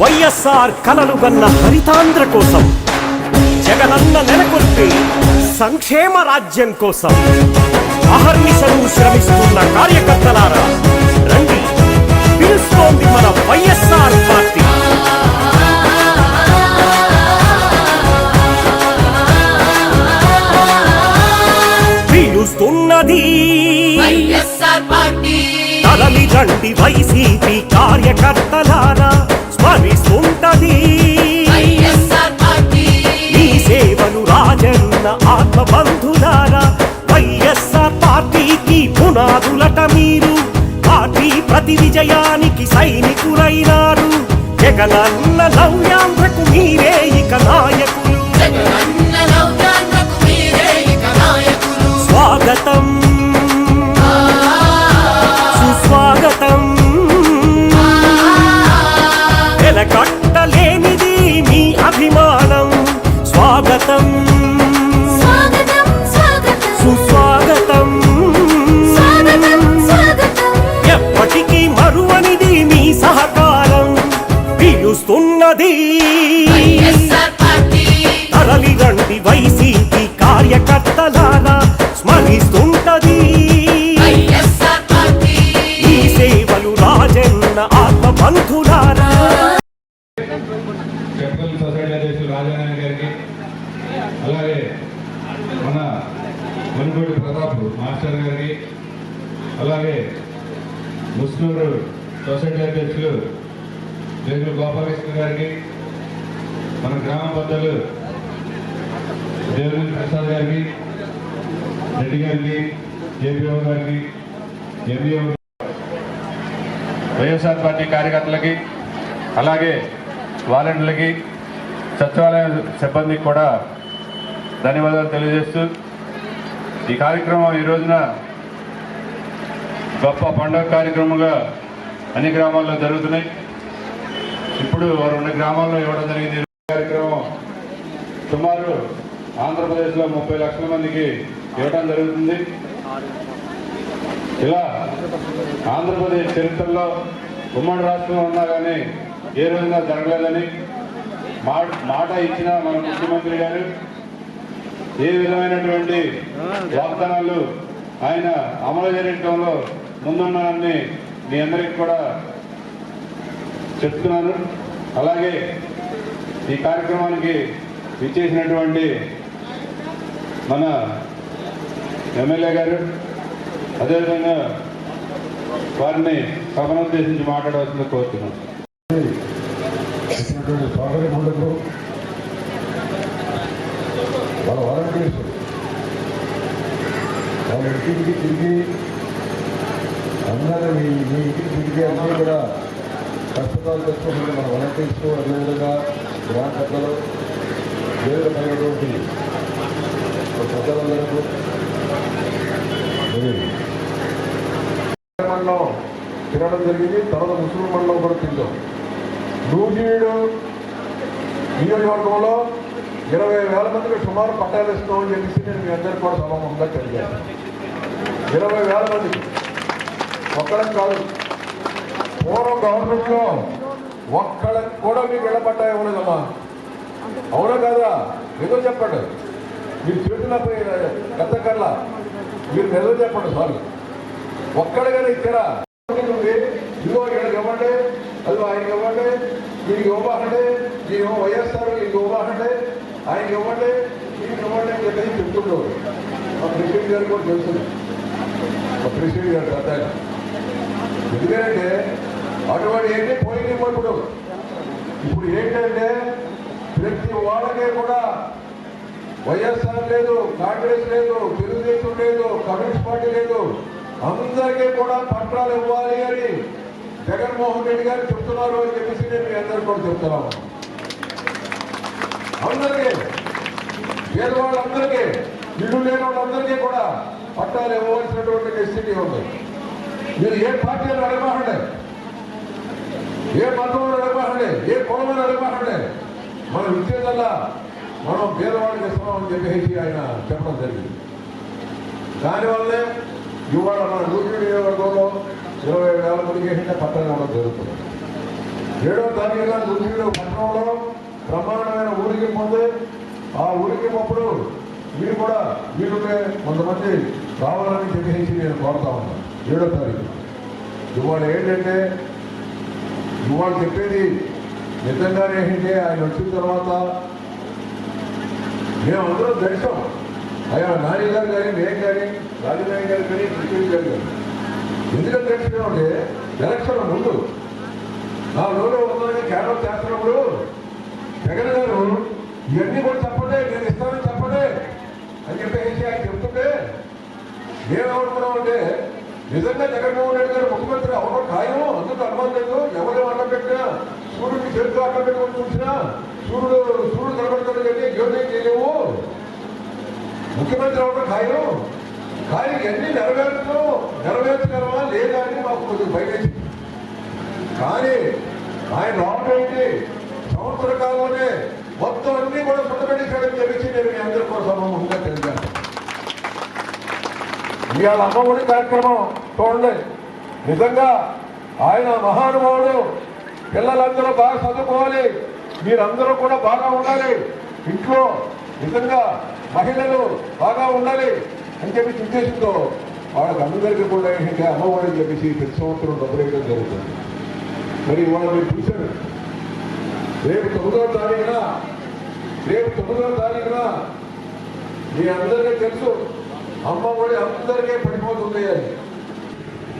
వైఎస్ఆర్ కలలు గన్న హరితాంధ్ర కోసం జగనన్న నెలకొల్పే సంక్షేమ రాజ్యం కోసం అహర్నిశలు శ్రమిస్తున్న కార్యకర్తలారా రండి. పిలుస్తోంది మన వైఎస్ఆర్ పార్టీ. పిలుస్తున్నది రండి వైసీపీ కార్యకర్తలారా ఆత్మబంధులారా వైఎస్ఆర్ పార్టీకి పునాదులట మీరు. పార్టీ ప్రతి విజయానికి సైనికులైనారు. జగనన్న నవ్య vai ఎంఈఓ వైఎస్ఆర్ పార్టీ కార్యకర్తలకి అలాగే వాలంటీర్లకి సచివాలయ సిబ్బందికి కూడా ధన్యవాదాలు తెలియజేస్తూ ఈ కార్యక్రమం ఈ రోజున గొప్ప పండుగ కార్యక్రమంగా అన్ని గ్రామాల్లో జరుగుతున్నాయి. ఇప్పుడు రెండు గ్రామాల్లో ఇవ్వడం జరిగింది. కార్యక్రమం సుమారు ఆంధ్రప్రదేశ్లో ముప్పై లక్షల మందికి ఇవ్వడం జరుగుతుంది. ఇలా ఆంధ్రప్రదేశ్ చరిత్రలో ఉమ్మడి రాష్ట్రంలో ఉన్నా కానీ ఏ రోజున జరగలేదని మాట మాట ఇచ్చిన మన ముఖ్యమంత్రి గారు. ఏ విధమైనటువంటి వాగ్దానాలు ఆయన అమలు చేయడంలో ముందున్నారని మీ అందరికి కూడా చెప్తున్నాను. అలాగే ఈ కార్యక్రమానికి విచ్చేసినటువంటి మన ఎమ్మెల్యే గారు అదేవిధంగా వారిని సభను ఉద్దేశించి మాట్లాడవలసింది కోరుతున్నాను వాళ్ళ వాలంటీర్స్ వాళ్ళ ఇంటికి తిరిగి అందరూ మీ మీ ఇంటికి తిరిగి అందరూ కూడా కష్టపాలు తెచ్చుకుంటున్న మన వాలంటీర్స్ అదేవిధంగా గ్రామ పెద్దలు దేవుడు పెద్దలందరికీ పెద్దలందరూ మండలం తిరగడం జరిగింది తర్వాత ముస్లిం మండలం కూడా తింటాం నూజివీడు నియోజకవర్గంలో ఇరవై వేల మందికి సుమారు పట్టాలు ఇస్తున్నామని చెప్పేసి నేను మీ అందరికీ కూడా సభముఖంగా తెలియజేస్తాను. ఇరవై వేల మందికి ఒక్కడం కాదు పూర్వం గవర్నమెంట్లో ఒక్కడికి కూడా మీకు ఇళ్ళ పట్టా ఇవ్వలేదమ్మా. అవునా కాదా? ఏదో చెప్పండి. మీరు చేతులపై గతకల్లా మీరు నిజం చెప్పండి సార్. ఒక్కడగానే ఇచ్చారా ఇదిగో వీళ్ళకి ఇవ్వండి అది ఆయనకి ఇవ్వండి వీడికి ఇవ్వబాకండి నేను వైఎస్ఆర్ వీళ్ళకి ఇవ్వబాకండి ఆయనకి ఇవ్వండి వీళ్ళకి ఇవ్వండి అని చెప్పేసి చెప్తుండేవారు. మా ప్రెసిడెంట్ గారు కూడా తెలుసు. మా ప్రెసిడెంట్ గారు పెద్ద ఎందుకంటే అటువంటి ఏంటి? పోయింది ఇప్పుడు. ఇప్పుడు ఏంటంటే ప్రతి వాళ్ళకే కూడా వైఎస్ఆర్ లేదు కాంగ్రెస్ లేదు అందరికీ కూడా పట్టాలు ఇవ్వాలి అని జగన్మోహన్ రెడ్డి గారు చెప్తున్నారు అని చెప్పేసి నేను మీ అందరికీ కూడా చెప్తున్నాను. అందరికీ పేదవాళ్ళందరికీ ఇల్లు లేని వాళ్ళందరికీ కూడా పట్టాలు ఇవ్వవలసినటువంటి నెసిటీ ఉంది. మీరు ఏ పార్టీలు అడగబాకండి ఏ మతంలో అడగబాకండి ఏ కులంలో అడగబాకండి మనం ఇచ్చేదల్లా మనం పేదవాళ్ళకి ఇస్తామని చెప్పేసి ఆయన చెప్పడం జరిగింది. దానివల్లే ఇవాళ మన నూటి నియోజకవర్గంలో ఇరవై వేల మందికి ఏంటంటే పట్టణం ఇవ్వడం జరుగుతుంది. ఏడో తారీఖున నూజివీడు పట్టణంలో బ్రహ్మాండమైన ఊరికింపు ఉంది ఆ ఊరికింపప్పుడు మీరు కూడా మీరుంటే కొంతమంది రావాలని చెప్పేసి నేను కోరుతా ఉన్నాను. ఏడో తారీఖు. ఇవాళ ఏంటంటే ఇవాళ చెప్పేది నిజంగానే ఏంటంటే ఆయన వచ్చిన తర్వాత మేమందరం దర్శనం. అయ్యా నాని గారు కానీ నేను కానీ రాజనాయ్ గారు కానీ కృష్ణ గారు కానీ ఎందుకంటే అంటే ఎలక్షన్ ముందు ఆ లోలో ఉందని కేరళ చేస్తున్నప్పుడు జగన్ గారు ఇవన్నీ కూడా చెప్పండి నేను ఇస్తానని చెప్పండి అని చెప్పేసి ఆయన చెప్తుంటే ఏమనుకున్నామంటే నిజంగా జగన్మోహన్ రెడ్డి గారు ముఖ్యమంత్రి అవడం ఖాయం అందుకు అనుమానం లేదు. ఎవరు అడ్డం పెట్టినా సూర్యుడికి చేతితో అడ్డం పెట్టుకుని చూసినా సూర్యుడు సూర్యుడు కనబడుతుంది కానీ జ్యోతి చేయలేము ముఖ్యమంత్రి అవ్వడం ఖాయం. కానీ ఎన్ని నెరవేర్చడం నెరవేర్చగలవా లేదా అని మాకు కొద్దిగా భయం కానీ ఆయన రావడం సంవత్సర కాలంలోనే మొత్తం అన్ని కూడా సుట్టబెట్టేశాడని చెప్పేసి నేను మీ అందరి కోసం ముందుగా తెలిపాను ఇవాళ అమ్మఒడి కార్యక్రమం చూడండి. నిజంగా ఆయన మహానుభావుడు. పిల్లలందరూ బాగా చదువుకోవాలి. మీరందరూ కూడా బాగా ఉండాలి. ఇంట్లో నిజంగా మహిళలు బాగా ఉండాలి అని చెప్పి ఉద్దేశంతో వాళ్ళకి అందరికీ కూడా ఏంటంటే అమ్మఒడి అని చెప్పేసి ప్రతి సంవత్సరం డబ్బులు వేయడం జరుగుతుంది. మరి ఇవాళ మీరు చూశారు. రేపు తొమ్మిదవ తారీఖున రేపు తొమ్మిదవ తారీఖున మీ అందరికీ తెలుసు అమ్మ ఒడి అందరికీ పడిపోతుంది అని.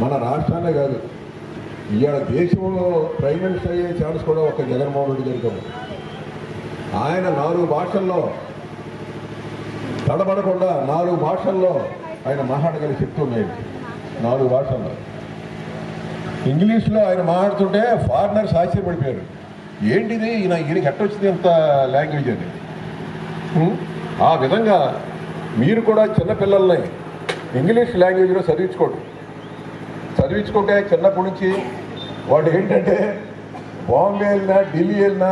మన రాష్ట్రాన్ని కాదు ఇవాళ దేశంలో ప్రైమ్ మినిస్టర్ అయ్యే ఛాన్స్ కూడా ఒక జగన్మోహన్ రెడ్డి గారికి ఆయన నాలుగు భాషల్లో తడబడకుండా నాలుగు భాషల్లో ఆయన మాట్లాడగల శక్తి ఉన్నాయి నాలుగు భాషల్లో. ఇంగ్లీష్లో ఆయన మాట్లాడుతుంటే ఫారినర్స్ ఆశ్చర్యపడిపోయారు ఏంటిది? ఈయన ఈయనకి ఎట్టొచ్చింది ఇంత లాంగ్వేజ్ అని ఆ విధంగా మీరు కూడా చిన్నపిల్లల్ని ఇంగ్లీష్ లాంగ్వేజ్లో చదివించుకోండి. చదివించుకుంటే చిన్నప్పటి నుంచి వాడు ఏంటంటే బాంబే వెళ్ళినా ఢిల్లీ వెళ్ళినా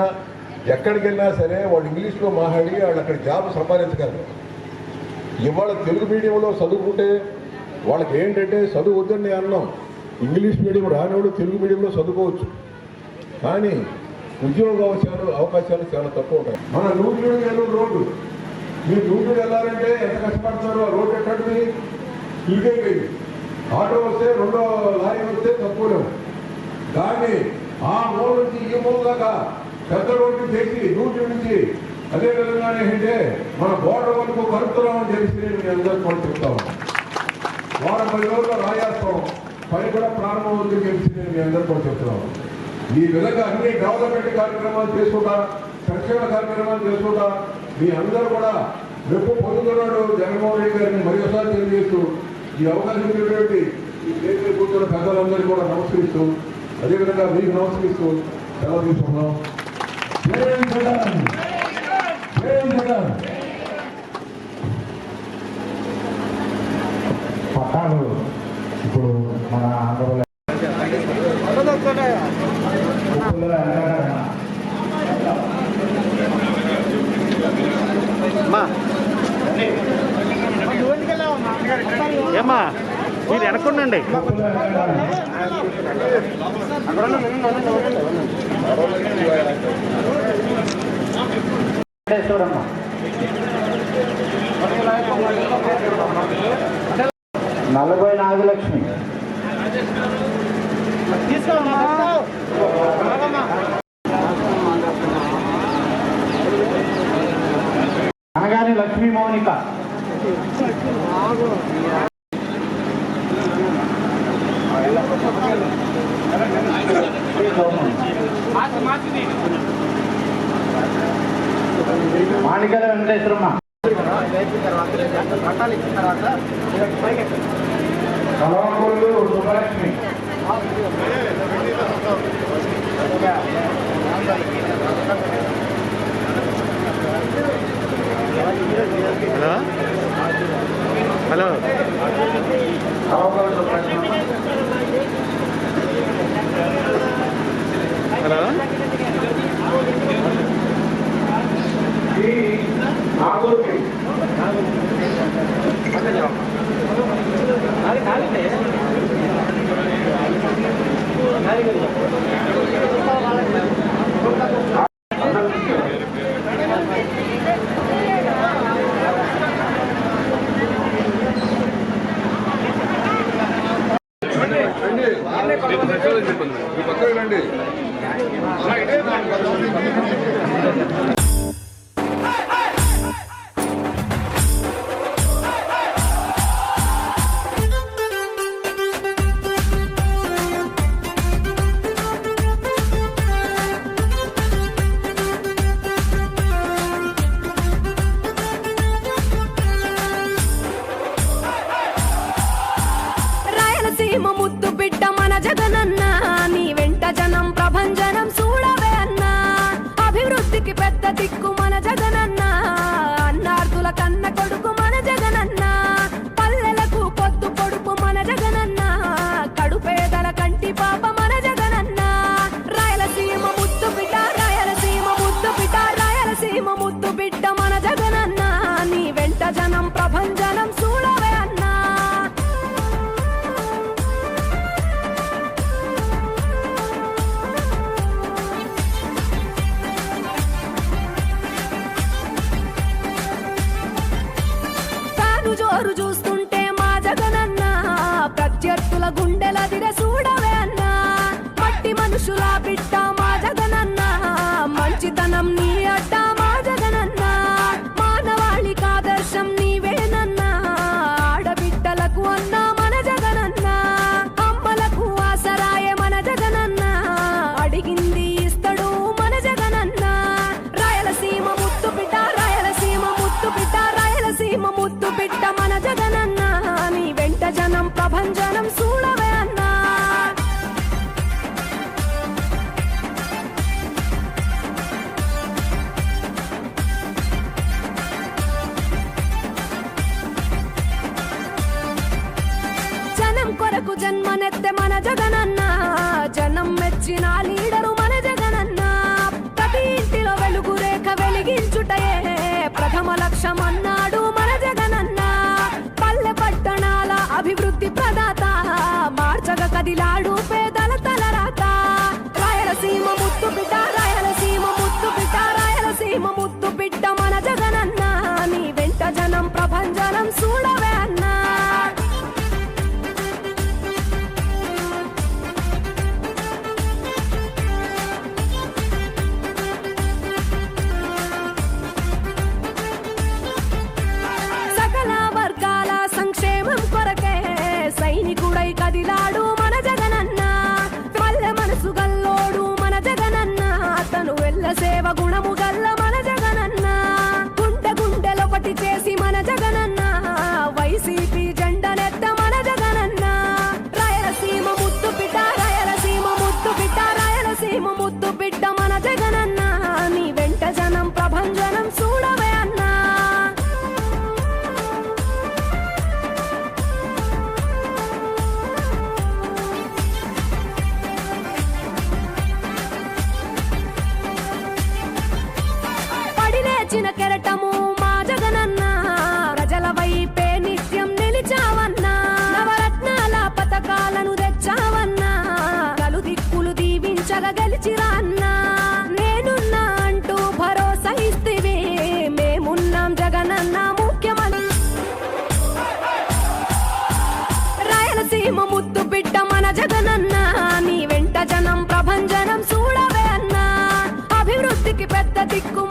ఎక్కడికి వెళ్ళినా సరే వాడు ఇంగ్లీష్లో మాట్లాడి వాళ్ళు అక్కడ జాబ్ సంపాదించగలరు. ఇవాళ తెలుగు మీడియంలో చదువుకుంటే వాళ్ళకి ఏంటంటే చదువు వద్దని అన్నాం. ఇంగ్లీష్ మీడియం రానివాడు తెలుగు మీడియంలో చదువుకోవచ్చు. కానీ ఉద్యోగ అవకాశాలు అవకాశాలు చాలా తక్కువ ఉంటాయి. మన నూటిలో ఏదో రోడ్డు. మీరు నూటిలో వెళ్ళాలంటే ఎంత కష్టపడతారో ఆ రోడ్డు ఎక్కడిది? ఇరిగైపోయింది ఆటో వస్తే రెండో లారీ వస్తే తక్కువ దాన్ని ఆ మూల నుంచి ఈ మూల దాకా పెద్ద రోడ్డు చేసి నూటి నుంచి అదేవిధంగా ఏంటంటే మన బోర్డర్ వరకు కలుపుతున్నామని తెలిసి నేను మీ అందరికీ కూడా చెప్తాను వారం పది రోజుల్లో రాయేస్తాం. పని కూడా ప్రారంభం అవుతుందని చెప్పి నేను మీ అందరికీ కూడా చెప్తున్నాను ఈ విధంగా అన్ని డెవలప్మెంట్ కార్యక్రమాలు చేసుకుంటా సంక్షేమ కార్యక్రమాలు చేసుకుంటా మీ అందరూ కూడా మెప్పు పొందుతున్నాడు జగన్మోహన్ రెడ్డి గారిని మరోసారి తెలియజేస్తూ ఈ అవకాశం ఇచ్చినటువంటి ఈ దేశంలో కూర్చున్న పెద్దలందరికీ కూడా నమస్కరిస్తూ అదేవిధంగా మీకు నమస్కరిస్తూ సెలవు తీసుకున్నాం జై జగన్ పట్టాలు ఇప్పుడు మన ఆంధ్రలో. ఏమ్మా మీరు వెనకుండండి ఉప్పులో మాణికల Venkateswaramma. కలవకూడదు Subbalakshmi. Hello? Hello? Subbalakshmi. Thank you. típico